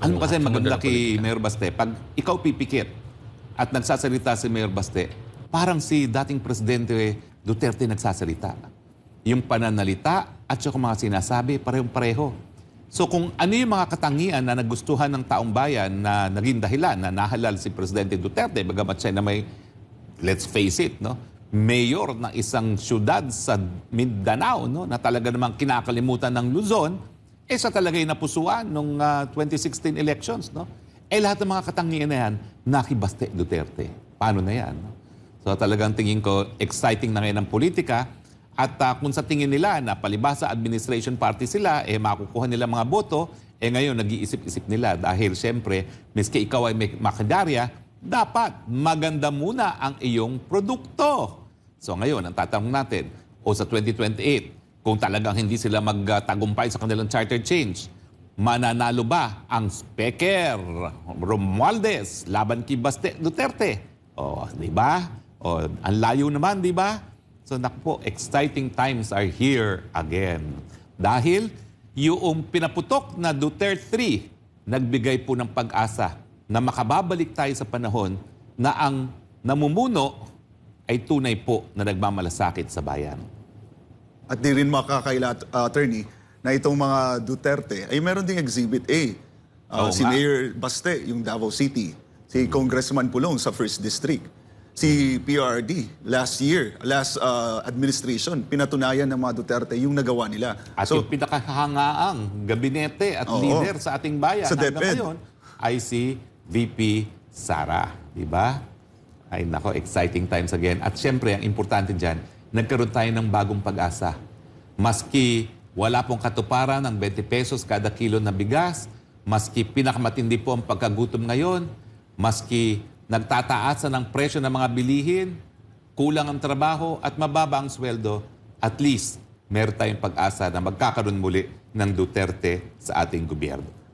Alam mo kasi maganda kay Mayor Baste, pag ikaw pipikit at nagsasalita si Mayor Baste, parang si dating Presidente Duterte nagsasalita. Yung pananalita at yung mga sinasabi, parehong-pareho. So kung ano yung mga katangian na nagustuhan ng taong bayan na naging dahilan na nahalal si Presidente Duterte, bagamat siya na may, let's face it, no? mayor ng isang syudad sa Mindanao no? na talaga namang kinakalimutan ng Luzon, eh siya talaga yung napusuan nung ah, 2016 elections. No? Eh lahat ng mga katangian na yan, nakibaste Duterte. Paano na yan? No? So talagang tingin ko, exciting na ngayon ang politika. At ah, kung sa tingin nila na palibasa administration party sila, eh makukuha nila mga boto, eh ngayon nag-iisip-isip nila dahil siyempre, miski ikaw ay may makidarya, dapat maganda muna ang iyong produkto. So ngayon, ang tatanong natin, o sa 2028, kung talagang hindi sila magtagumpay sa kanilang charter change, mananalo ba ang Speaker Romualdez laban kay Baste Duterte? O, di ba? O, ang layo naman, di ba? So, naku po, exciting times are here again. Dahil yung pinaputok na Duterte 3, nagbigay po ng pag-asa na makababalik tayo sa panahon na ang namumuno ay tunay po na nagmamalasakit sa bayan. At di rin makakaila, uh, attorney, na itong mga Duterte, ay meron ding Exhibit A. Uh, Oo si nga. Mayor Baste, yung Davao City. Si Congressman Pulong sa 1st District. Si PRD, last year, last uh, administration, pinatunayan ng mga Duterte yung nagawa nila. At so, yung pinakahangaang gabinete at Oo. leader sa ating bayan Sa hanggang ngayon ay si VP Sara. Di ba? Ay nako, exciting times again. At syempre, ang importante dyan, nagkaroon tayo ng bagong pag-asa. Maski wala pong katuparan ng 20 pesos kada kilo na bigas, maski pinakamatindi po ang pagkagutom ngayon, maski nagtataasan ng presyo ng mga bilihin, kulang ang trabaho at mababa ang sweldo, at least meron tayong pag-asa na magkakaroon muli ng Duterte sa ating gobyerno.